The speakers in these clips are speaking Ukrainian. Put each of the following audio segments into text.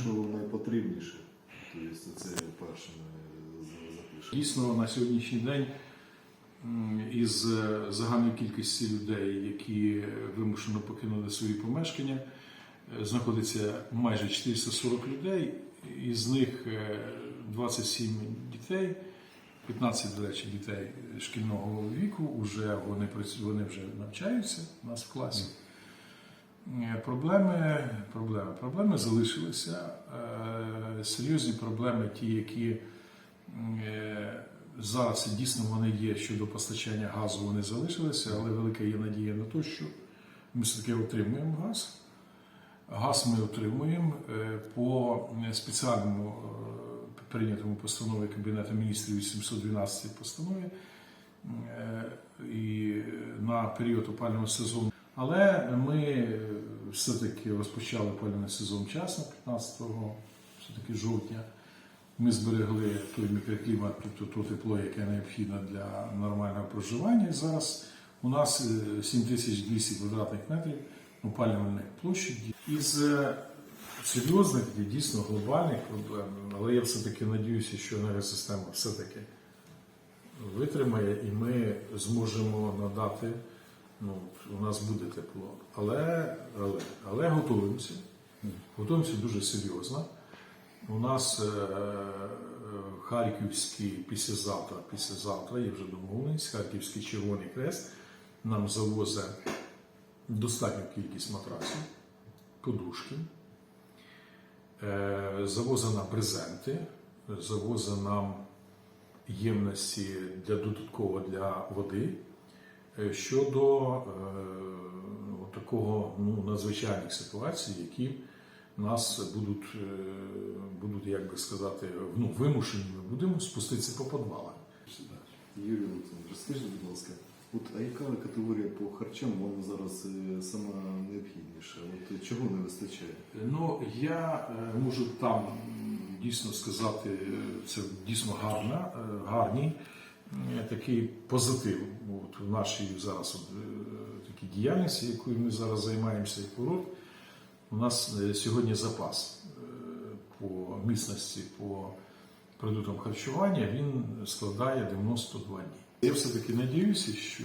що найпотрібніше. Тобто це перше ми запишемо. Дійсно, на сьогоднішній день із е, загальної кількості людей, які вимушено покинули свої помешкання, е, знаходиться майже 440 людей, із них е, 27 дітей, 15, до речі, дітей шкільного віку, вже вони, вони вже навчаються у нас в класі. Проблеми, проблеми, проблеми залишилися. Е, Серйозні проблеми, ті, які Е, Зараз дійсно вони є щодо постачання газу, вони залишилися, але велика є надія на те, що ми все-таки отримуємо газ. Газ ми отримуємо е, по спеціальному прийнятому постанові Кабінету міністрів 812 постанові і на період опалювального сезону. Але ми все-таки розпочали опалювальний сезон вчасно, 15 все-таки жовтня. Ми зберегли той мікроклімат, тобто то тепло, яке необхідне для нормального проживання. Зараз у нас е, 7200 квадратних метрів опалювальних площі. Із е, серйозних і дійсно глобальних проблем, але я все-таки надіюся, що енергосистема все-таки витримає і ми зможемо надати. Ну, у нас буде тепло. Але, але, але готуємося. Готуємося дуже серйозно. У нас е, е, Харківський післязавтра, післязавтра є вже домовленість, Харківський Червоний Хрест нам завозить достатню кількість матрасів, подушки, е, завозить нам брезенти, завозить нам ємності для додатково для води. Е, Щодо е, такого ну, надзвичайних ситуацій, які нас будуть, е, будуть, як би сказати, ну, вимушені ми будемо спуститися по підвалах. Юрій Олександрович, скажіть, будь ласка, от а яка категорія по харчам вам зараз е, сама необхідніша? От чого не вистачає? Ну, я е, можу там дійсно сказати, е, це дійсно гарна, е, гарний е, такий позитив от, в нашій зараз от, е, такій діяльності, якою ми зараз займаємося як курорт. У нас е, сьогодні запас е, по міцності, по продуктам харчування, він складає 92 дні. Я все-таки надіюся, що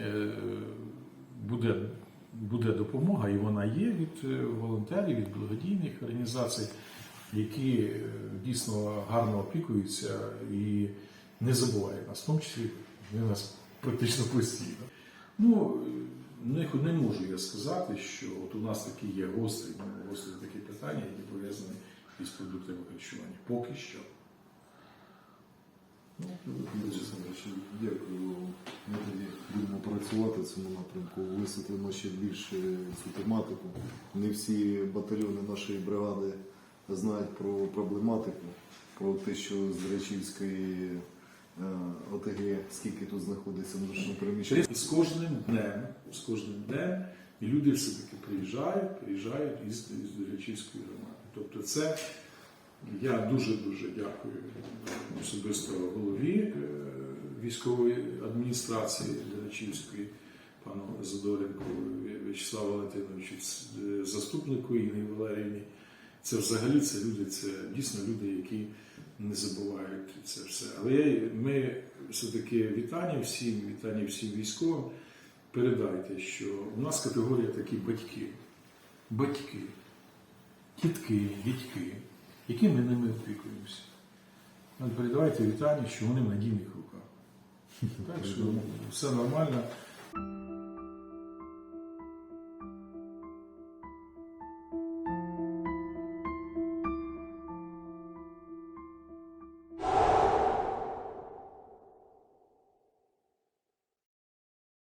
е, буде, буде допомога, і вона є від е, волонтерів, від благодійних організацій, які е, дійсно гарно опікуються і не забувають нас, в тому числі вони нас практично постійно. Ну, не, можу я сказати, що от у нас такі є гострі, ну, гострі такі питання, які пов'язані із продуктами харчування. Поки що. Ну, дякую. Ми будемо працювати в цьому напрямку, висвітлимо ще більше цю тематику. Не всі батальйони нашої бригади знають про проблематику, про те, що з Речівської ОТГ, скільки тут знаходиться внутрішньо приміщення. І з кожним днем, з кожним днем люди все-таки приїжджають, приїжджають із, із Речівської громади. Тобто це я дуже-дуже дякую особисто голові е, військової адміністрації Речівської, пану Задоренку В'ячеславу Валентиновичу, е, заступнику Інні Валеріївні. Це взагалі це люди, це дійсно люди, які не забувають це все. Але я, ми все-таки вітання всім, вітання всім військовим. Передайте, що у нас категорія такі батьки, батьки, тітки, дітки, які ми ними опікуємося. Передавайте вітання, що вони в надійних руках. Так що все нормально.